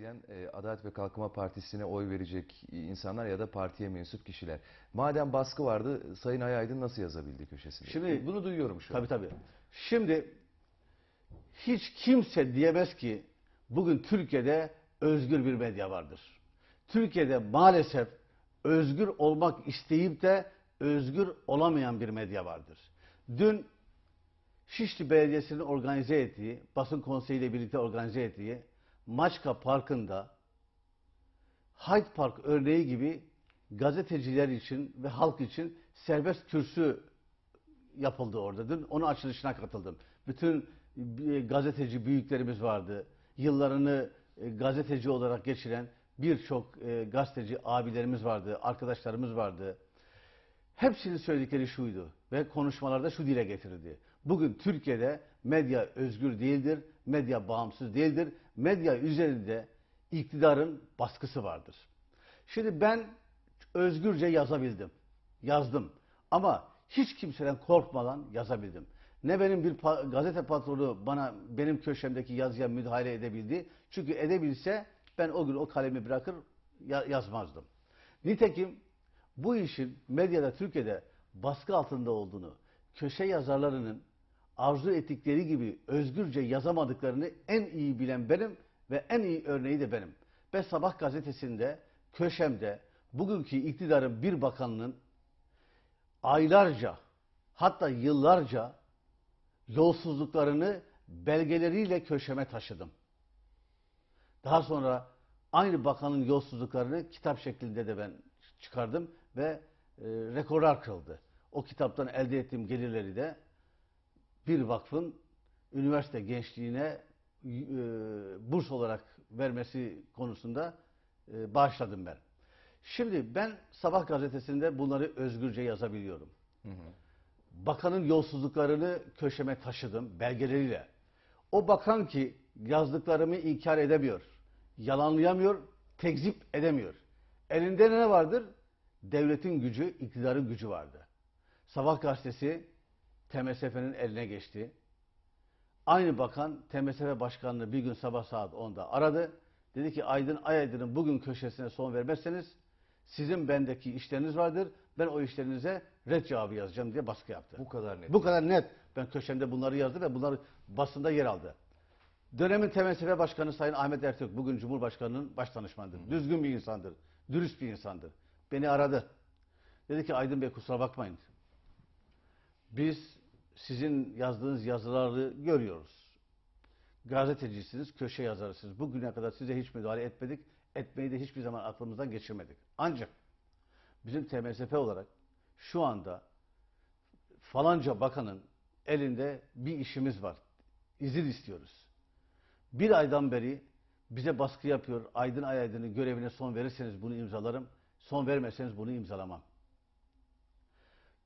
izleyen e, Adalet ve Kalkınma Partisi'ne oy verecek insanlar ya da partiye mensup kişiler. Madem baskı vardı Sayın Ayaydın nasıl yazabildi köşesinde? Şimdi- bunu duyuyorum şu an. Tabii tabii. Şimdi hiç kimse diyemez ki bugün Türkiye'de özgür bir medya vardır. Türkiye'de maalesef özgür olmak isteyip de özgür olamayan bir medya vardır. Dün Şişli Belediyesi'nin organize ettiği, basın konseyiyle birlikte organize ettiği Maçka Parkı'nda Hyde Park örneği gibi gazeteciler için ve halk için serbest kürsü yapıldı orada. Dün onun açılışına katıldım. Bütün gazeteci büyüklerimiz vardı. Yıllarını e, gazeteci olarak geçiren birçok e, gazeteci abilerimiz vardı, arkadaşlarımız vardı. Hepsinin söyledikleri şuydu ve konuşmalarda şu dile getirildi. Bugün Türkiye'de medya özgür değildir, medya bağımsız değildir. Medya üzerinde iktidarın baskısı vardır. Şimdi ben özgürce yazabildim. Yazdım. Ama hiç kimseden korkmadan yazabildim. Ne benim bir pa- gazete patronu bana benim köşemdeki yazıya müdahale edebildi. Çünkü edebilse ben o gün o kalemi bırakır ya- yazmazdım. Nitekim bu işin medyada Türkiye'de baskı altında olduğunu, köşe yazarlarının arzu ettikleri gibi özgürce yazamadıklarını en iyi bilen benim ve en iyi örneği de benim. Ben Sabah gazetesinde, köşemde bugünkü iktidarın bir bakanının aylarca hatta yıllarca yolsuzluklarını belgeleriyle köşeme taşıdım. Daha sonra aynı bakanın yolsuzluklarını kitap şeklinde de ben çıkardım ve e, rekorlar kırıldı. O kitaptan elde ettiğim gelirleri de bir vakfın üniversite gençliğine e, burs olarak vermesi konusunda e, bağışladım ben. Şimdi ben Sabah gazetesinde bunları özgürce yazabiliyorum. Bakanın yolsuzluklarını köşeme taşıdım belgeleriyle. O bakan ki yazdıklarımı inkar edemiyor, yalanlayamıyor, tekzip edemiyor. Elinde ne vardır? Devletin gücü, iktidarın gücü vardı. Sabah gazetesi TMSF'nin eline geçti. Aynı bakan TMSF başkanını bir gün sabah saat 10'da aradı. Dedi ki Aydın Ayaydın'ın bugün köşesine son vermezseniz sizin bendeki işleriniz vardır. Ben o işlerinize red cevabı yazacağım diye baskı yaptı. Bu kadar net. Bu kadar net. Ben köşemde bunları yazdım ve bunlar basında yer aldı. Dönemin TMSF Başkanı Sayın Ahmet Ertürk bugün Cumhurbaşkanı'nın baş danışmanıdır. Düzgün bir insandır. Dürüst bir insandır. Beni aradı. Dedi ki Aydın Bey kusura bakmayın. Biz sizin yazdığınız yazıları görüyoruz. Gazetecisiniz, köşe yazarısınız. Bugüne kadar size hiç müdahale etmedik. Etmeyi de hiçbir zaman aklımızdan geçirmedik. Ancak bizim TMSF olarak şu anda falanca bakanın elinde bir işimiz var. İzin istiyoruz. Bir aydan beri bize baskı yapıyor. Aydın Ayaydın'ın görevine son verirseniz bunu imzalarım. Son vermezseniz bunu imzalamam.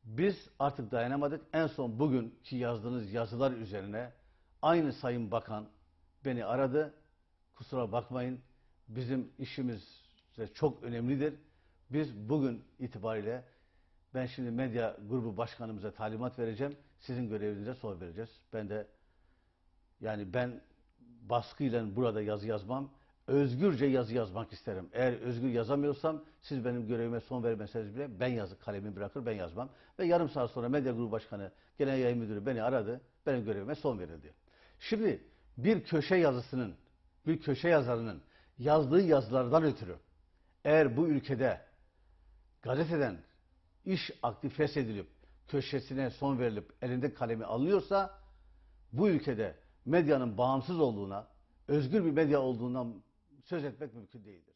Biz artık dayanamadık. En son bugünkü yazdığınız yazılar üzerine aynı Sayın Bakan beni aradı. Kusura bakmayın bizim işimiz çok önemlidir. Biz bugün itibariyle ben şimdi medya grubu başkanımıza talimat vereceğim. Sizin görevinize son vereceğiz. Ben de yani ben baskıyla burada yazı yazmam. Özgürce yazı yazmak isterim. Eğer özgür yazamıyorsam siz benim görevime son vermeseniz bile ben yazı kalemi bırakır ben yazmam. Ve yarım saat sonra medya grubu başkanı genel yayın müdürü beni aradı. Benim görevime son verildi. Şimdi bir köşe yazısının, bir köşe yazarının yazdığı yazılardan ötürü eğer bu ülkede gazeteden iş aktif feshedilip köşesine son verilip elinde kalemi alınıyorsa bu ülkede medyanın bağımsız olduğuna, özgür bir medya olduğundan söz etmek mümkün değildir.